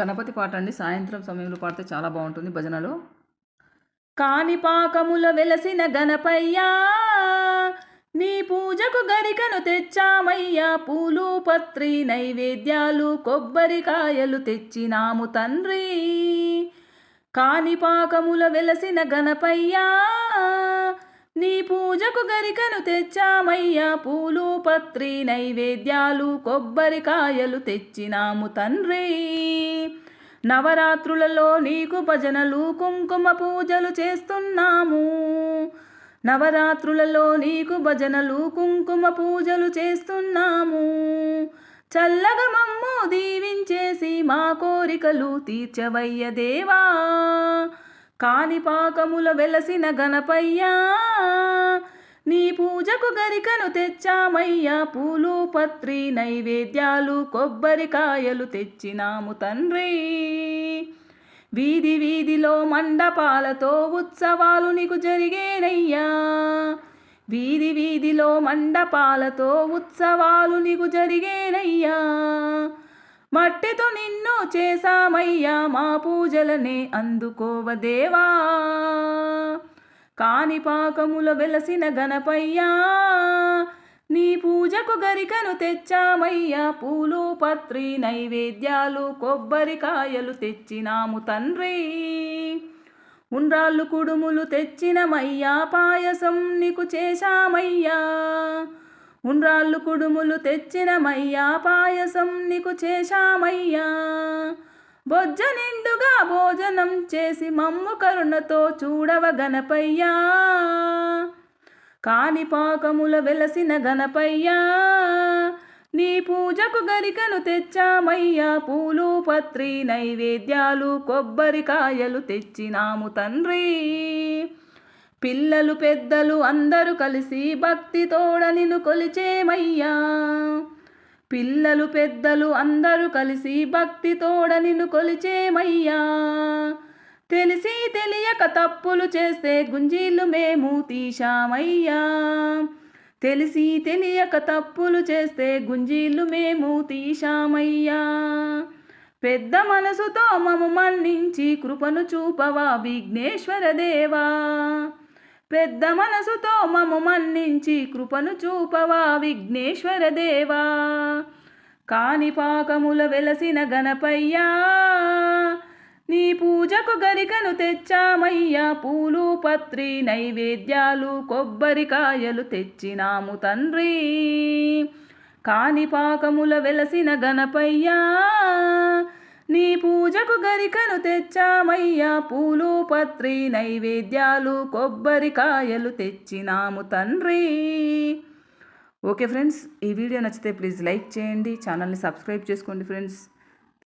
గణపతి పాట అండి. సాయంత్రం సమయంలో పాడితే చాలా బాగుంటుంది భజనలో. కాణిపాకముల వెలసిన గణపయ్యా నీ పూజకు గరికను తెచ్చామయ్యా. పూలు పత్రి నైవేద్యాలు కొబ్బరికాయలు తెచ్చినాము తండ్రి. కాణిపాకముల వెలసిన గణపయ్యా నీ పూజకు గరికను తెచ్చామయ్యా. పూలు పత్రి నైవేద్యాలు కొబ్బరికాయలు తెచ్చినాము తండ్రి. నవరాత్రులలో నీకు భజనలు కుంకుమ పూజలు చేస్తున్నాము. నవరాత్రులలో నీకు భజనలు కుంకుమ పూజలు చేస్తున్నాము. చల్లగా మమ్ము దీవించేసి మా కోరికలు తీర్చవయ్య దేవా. కాణిపాకముల వెలసిన గణపయ్యా నీ పూజకు గరికను తెచ్చామయ్యా. పూలు పత్రి నైవేద్యాలు కొబ్బరికాయలు తెచ్చినాము తండ్రి. వీధి వీధిలో మండపాలతో ఉత్సవాలు నీకు జరిగేనయ్యా. వీధి వీధిలో మండపాలతో ఉత్సవాలు నీకు జరిగేనయ్యా. మట్టితో నిన్ను చేశామయ్యా. మా పూజలనే అందుకోవదేవా. కాణిపాకముల వెలసిన గణపయ్యా నీ పూజకు గరికను తెచ్చామయ్యా. పూలు పత్రి నైవేద్యాలు కొబ్బరికాయలు తెచ్చినాము తండ్రి. ఉండ్రాళ్ళు కుడుములు తెచ్చినమయ్యా. పాయసం నీకు చేశామయ్యా. ఉండ్రాళ్ళు కుడుములు తెచ్చినమయ్యా. పాయసం నీకు చేశామయ్యా. బొజ్జ నిండుగా భోజనం చేసి మమ్ము కరుణతో చూడవ గణపయ్యా. కాణిపాకముల వెలసిన గణపయ్యా నీ పూజకు గరికను తెచ్చామయ్యా. పూలు పత్రి నైవేద్యాలు కొబ్బరికాయలు తెచ్చినాము తండ్రి. పిల్లలు పెద్దలు అందరూ కలిసి భక్తితోడ నిన్ను కొలిచేమయ్యా. పిల్లలు పెద్దలు అందరూ కలిసి భక్తితోడ నిన్ను కొలిచేమయ్యా. తెలిసి తెలియక తప్పులు చేస్తే గుంజీలు మేము తీశామయ్యా. తెలిసి తెలియక తప్పులు చేస్తే గుంజీలు మేము తీశామయ్యా. పెద్ద మనసుతో మము మన్నించి కృపను చూపవా విఘ్నేశ్వర దేవా. పెద్ద మనసుతో మము మన్నించి కృపను చూపవా విఘ్నేశ్వర దేవా. కాణిపాకముల వెలసిన గణపయ్యా నీ పూజకు గరికను తెచ్చామయ్యా. పూలు పత్రి నైవేద్యాలు కొబ్బరికాయలు తెచ్చినాము తండ్రి. కాణిపాకముల వెలసిన గణపయ్యా నీ పూజకు గరికను తెచ్చామయ్యా. పూలు పత్రి నైవేద్యాలు కొబ్బరికాయలు తెచ్చినాము తండ్రి. ఓకే ఫ్రెండ్స్ ఈ వీడియో నచ్చితే ప్లీజ్ లైక్ చేయండి ఛానల్ని సబ్స్క్రైబ్ చేసుకోండి ఫ్రెండ్స్.